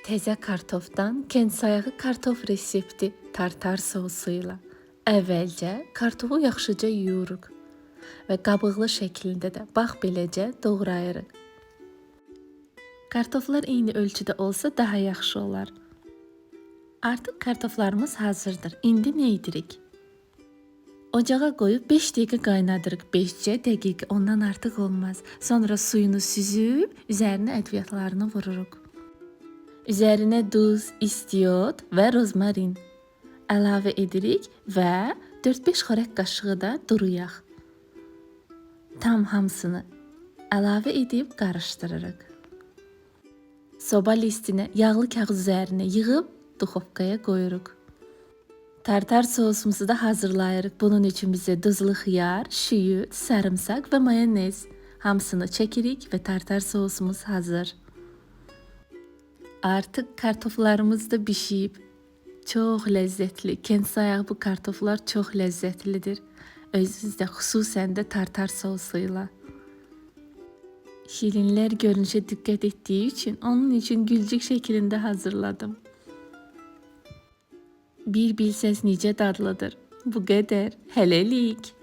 Təzə kartofdan kent sayağı kartof resepti tartar sosuyla. Əvvəlcə kartofu yaxşıca yuyuruq və qabıqlı şəklində də bax beləcə doğrayırıq. Kartoflar eyni ölçüdə olsa daha yaxşı olar. Artıq kartoflarımız hazırdır. İndi nə edirik? Ocağa qoyub 5 dəqiqə qaynadırıq. 5-cə dəqiqə, ondan artıq olmaz. Sonra suyunu süzüb üzərinə ədviyyatlarını vururuq. Üzərinə duz, istiot və rozmarin əlavə edirik və 4-5 xörək qaşığı da duru yağ. Tam hamısını əlavə edib qarışdırırıq. Soba listinə yağlı kağız üzərinə yığıb duxovkaya qoyuruq. Tartar sosumuzu da hazırlayırıq. Bunun üçün bizə duzlu xiyar, şüyüd, sarımsaq və mayonez hamısını çəkirik və tartar sosumuz hazır. Artıq kartoflarımız da bişib. Çox ləzzətli. Kent sayağı bu kartoflar çox ləzzətlidir. Özünüzdə xüsusən də tartar sosuyla. Şirinlər görünüşə diqqət etdiyi üçün onun üçün gülcük şəklində hazırladım. Bir bilsəz necə dadlıdır. Bu qədər. Hələlik.